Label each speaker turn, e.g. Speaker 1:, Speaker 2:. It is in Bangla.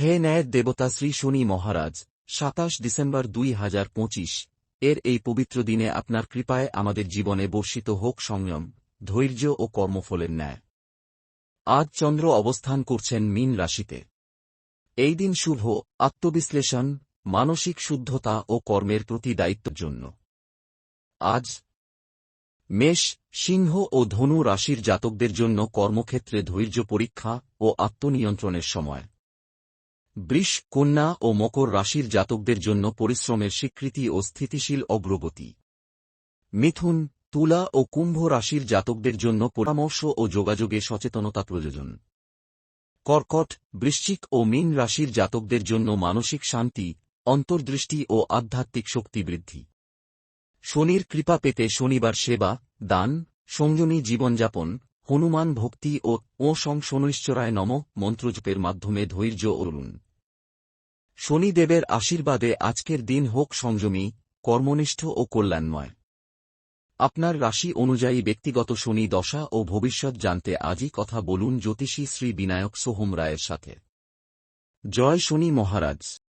Speaker 1: হে ন্যায়ের দেবতা শ্রী শনি মহারাজ, সাতাশ ডিসেম্বর দুই হাজার পঁচিশ। এর এই পবিত্র দিনে আপনার কৃপায় আমাদের জীবনে বর্ষিত হোক সংযম, ধৈর্য ও কর্মফলের ন্যায়। আজ চন্দ্র অবস্থান করছেন মীন রাশিতে। এই দিন শুভ, আত্মবিশ্লেষণ, মানসিক শুদ্ধতা ও কর্মের প্রতি দায়িত্বের জন্য। আজ মেষ, সিংহ ও ধনু রাশির জাতকদের জন্য কর্মক্ষেত্রে ধৈর্য পরীক্ষা ও আত্মনিয়ন্ত্রণের সময়। বৃষ, কন্যা ও মকর রাশির জাতকদের জন্য পরিশ্রমের স্বীকৃতি ও স্থিতিশীল অগ্রগতি। মিথুন, তুলা ও কুম্ভ রাশির জাতকদের জন্য পরামর্শ ও যোগাযোগে সচেতনতা প্রয়োজন। কর্কট, বৃশ্চিক ও মীন রাশির জাতকদের জন্য মানসিক শান্তি, অন্তর্দৃষ্টি ও আধ্যাত্মিক শক্তি বৃদ্ধি। শনির কৃপা পেতে শনিবার সেবা, দান সংযমী জীবনযাপন, হনুমান ভক্তি ও ও সং শনৈশ্চরায় নম মন্ত্রজপের মাধ্যমে ধৈর্য অরুণ। শনিদেবের আশীর্বাদে আজকের দিন হোক সংযমী, কর্মনিষ্ঠ ও কল্যাণময়। আপনার রাশি অনুযায়ী ব্যক্তিগত শনি দশা ও ভবিষ্যৎ জানতে আজই কথা বলুন জ্যোতিষী শ্রী বিনায়ক সোহম রায়ের সাথে। জয় শনি মহারাজ।